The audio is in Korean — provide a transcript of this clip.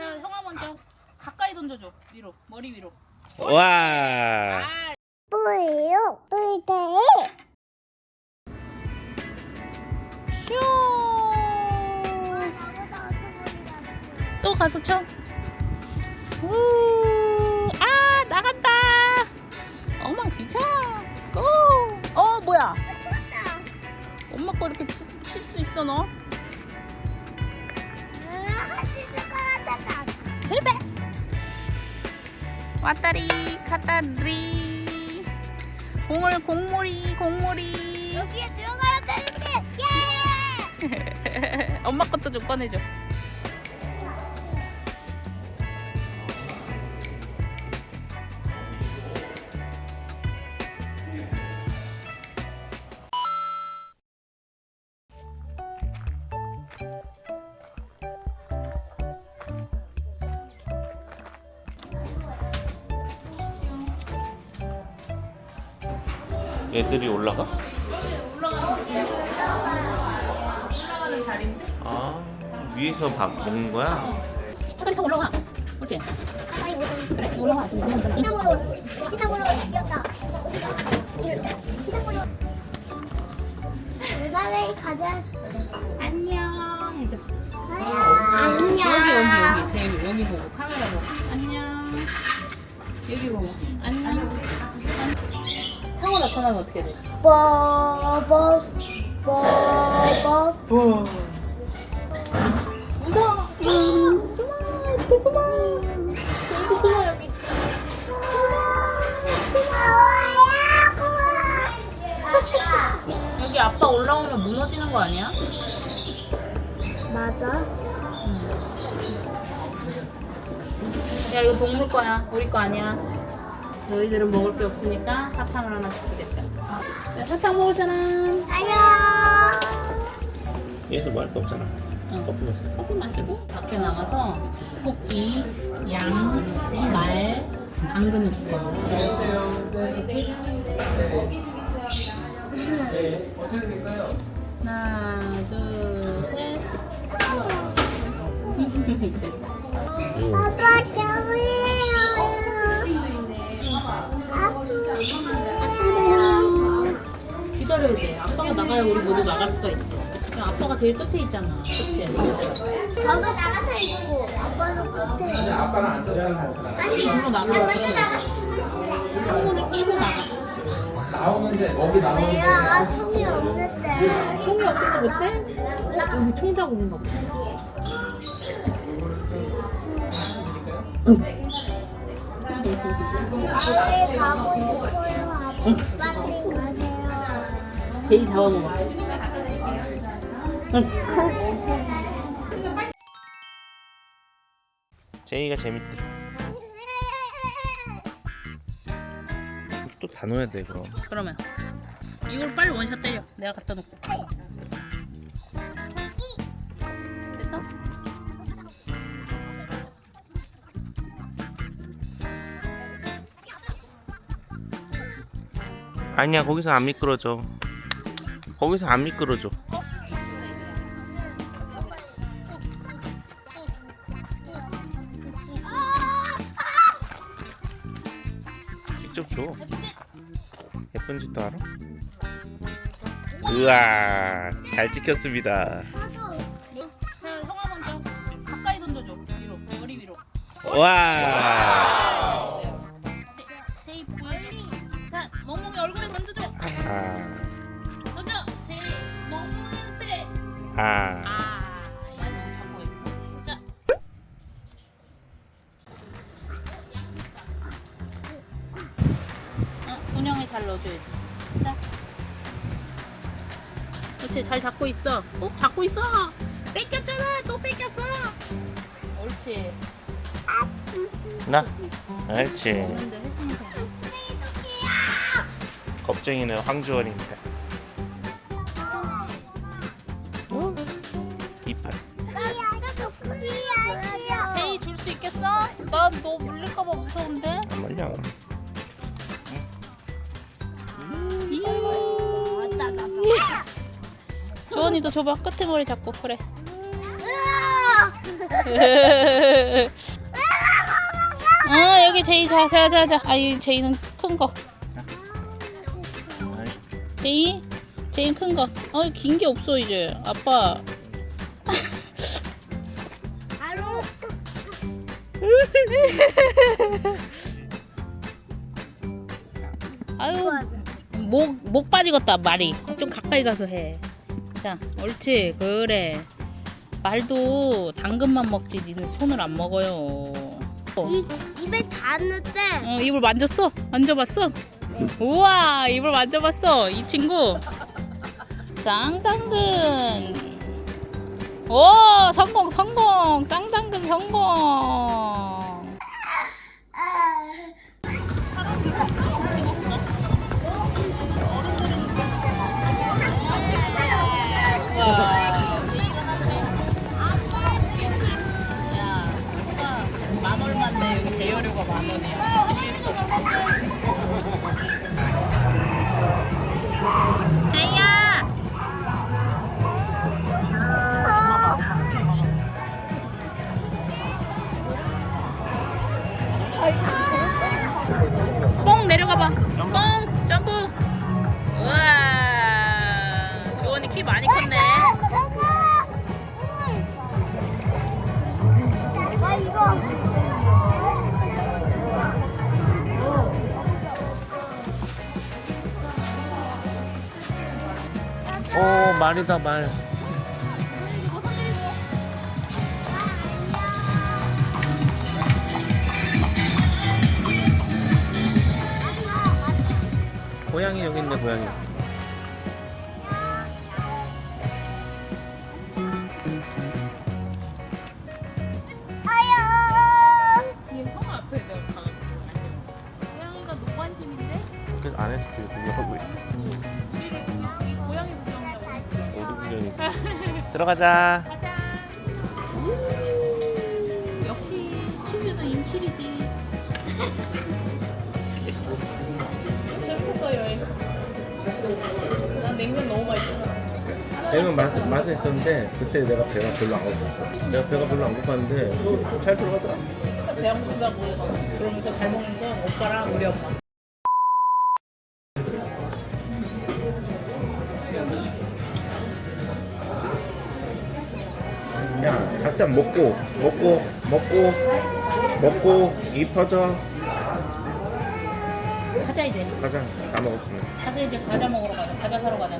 자, 형아 먼저 가까이 던져줘. 위로, 머리 위로. 와. 아, 뿌요 뿌대 슈. 또 가서 쳐. 우. 아, 나간다. 엉망진창. 고. 어, 뭐야? 엄마 거 이렇게 칠 수 있어 너? 실패. 왔다리 갔다리. 공을 공몰이 공몰이. 여기에 들어가야 되는데 예 엄마 것도 좀 꺼내줘. 얘들이 올라가? 올라가는 자리인데? 아 위에서 밥 먹는 거야? 사다리 타고 올라가. 그렇지? 그래. 시나모로 시나모로 상어 나타나면 어떻게 돼? 뽀뽀 뽀뽀 무서워. 숨어. 숨어. 이렇게 숨어. 여기. 여기 아빠 올라오면 무너지는 거 아니야? 맞아 야 이거 동물 거야. 우리 거 아니야. 너희들은 먹을 게 없으니까 사탕을 하나 주겠다. 자, 사탕 먹을 사람. 자요 얘도 말거 없잖아. 응. 커피 마시다. 커피 마시고 밖에 나가서 토끼, 양, 말, 당근을 줄 거야. 이렇게. 하나, 둘, 셋. 아빠가 나가야 우리 모두 나갈 수가 있어. 그냥 아빠가 제일 끝에 있잖아. 그치? 저도 나가서 있고 아빠도 끝에 아빠는 안 써요. 아니 일로 나가. 아빠도 나가 창문을 끼고 나가. 나오는데 먹이 나오는데 내가 총이 없는데 총이 없어서 못해? 어? 여기 총 자국인가 보다. 아빠에 가고 싶어요 아빠한테 가세요 제이 잡아먹어. 제이가 재밌대. 또 다 넣어야 돼 그럼. 그러면 이걸 빨리 원샷 때려. 내가 갖다 놓고. 됐어? 아니야 거기서 안 미끄러져. 거기서 안 미끄러져. 직접 줘. 예쁜 짓도 알아? 우와 잘 찍혔습니다. 자, 형아 먼저 가까이 던져줘. 위로, 머리 위로. 와. 아. 아, 야 너무 잡고 있고. 자. 어, 운영이 잘 넣어줘야지. 자. 그렇지, 잘 잡고 있어. 꼭 잡고 있어. 뺏겼잖아. 또 뺏겼어. 옳지. 나. 그렇지. 근데 혜성이가 겁쟁이는 황주원입니다. 난너 물릴까봐 무서운데. 안 말려. 주원이도 줘봐 끝에 머리 잡고 그래. 제이 자자자자. 아이 제이는 큰 거. 제이? 제이 큰 거. 어긴 게 없어 이제. 아빠 아유 목 목 빠지겠다 말이 좀 가까이 가서 해자 옳지 그래 말도 당근만 먹지 니는 손을 안 먹어요 이 입에 닿았는데 어, 입을 만졌어? 만져봤어? 우와, 입을 만져봤어. 이 친구. 쌍당근. 오, 성공, 성공. 쌍당근 성공. 키 많이 컸네. 오 말이다 말. 고양이 여기 있네 고양이. 구경이지? 들어가자. 가자. 역시 치즈는 임실이지. 재밌었어 여행. 난 냉면 너무 맛있어. 내가 맛은 맛은 있었는데 그때 내가 배가 별로 안 고팠어. 내가 배가 별로 안 고팠는데 또 잘 들어가더라. 배안 고프다고 그러면서 잘 먹는 건 오빠랑 우리 엄마. 야, 작작 먹고, 먹고, 먹고, 먹고, 입 터져. 가자 이제. 가자, 다 먹었으면. 가자 이제 과자 먹으러 가자. 과자 사러 가자.